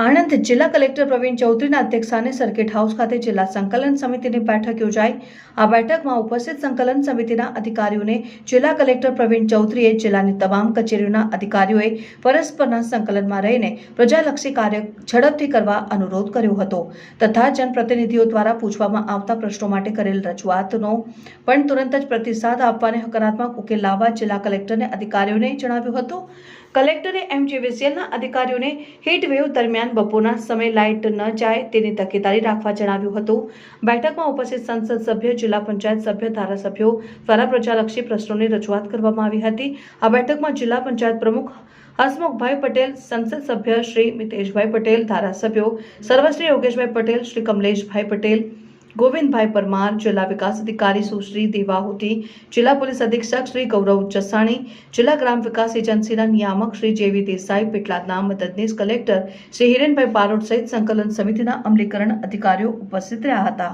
આણંદ જિલ્લા કલેક્ટર પ્રવીણ ચૌધરીના અધ્યક્ષસ્થાને circuit house ખાતે જિલ્લા સંકલન સમિતિની બેઠક યોજાઈ. આ બેઠકમાં ઉપસ્થિત સંકલન સમિતિના અધિકારીઓને જિલ્લા કલેક્ટર પ્રવીણ ચૌધરીએ જિલ્લાની તમામ કચેરીઓના અધિકારીઓએ પરસ્પરના સંકલનમાં રહીને પ્રજાલક્ષી કાર્ય ઝડપથી કરવા અનુરોધ કર્યો હતો તથા જનપ્રતિનિધિઓ દ્વારા પૂછવામાં આવતા પ્રશ્નો માટે કરેલ રજૂઆતનો પણ તુરંત જ પ્રતિસાદ આપવાને હકારાત્મક ઉકેલ લાવવા જિલ્લા કલેક્ટરને અધિકારીઓને જણાવ્યું હતું. કલેક્ટરે એમજીવીસીએલના અધિકારીઓને હીટ વેવ દરમિયાન બપોરના સમયે લાઇટ ન જાય તેની તકેદારી રાખવા જણાવ્યું હતું. બેઠકમાં ઉપસ્થિત સંસદ સભ્ય, જિલ્લા પંચાયત સભ્ય, ધારાસભ્યો દ્વારા પ્રજાલક્ષી પ્રશ્નોની રજૂઆત કરવામાં આવી હતી. આ બેઠકમાં જિલ્લા પંચાયત પ્રમુખ હસમુખભાઈ પટેલ, સંસદ સભ્ય શ્રી મિતેશભાઈ પટેલ, ધારાસભ્યો સર્વશ્રી યોગેશભાઈ પટેલ, શ્રી કમલેશભાઈ પટેલ ગોવિંદભાઈ પરમાર, જિલ્લા વિકાસ અધિકારી સુશ્રી દેવાહુતી જિલ્લા પોલીસ અધિક્ષક શ્રી ગૌરવ જસાણી, જિલ્લા ગ્રામ વિકાસ એજન્સીના નિયામક શ્રી જેવી દેસાઈ, પેટલાદના મદદનીશ કલેક્ટર શ્રી હિરેનભાઈ બારોટ સહિત સંકલન સમિતિના અમલીકરણ અધિકારીઓ ઉપસ્થિત રહ્યા હતા.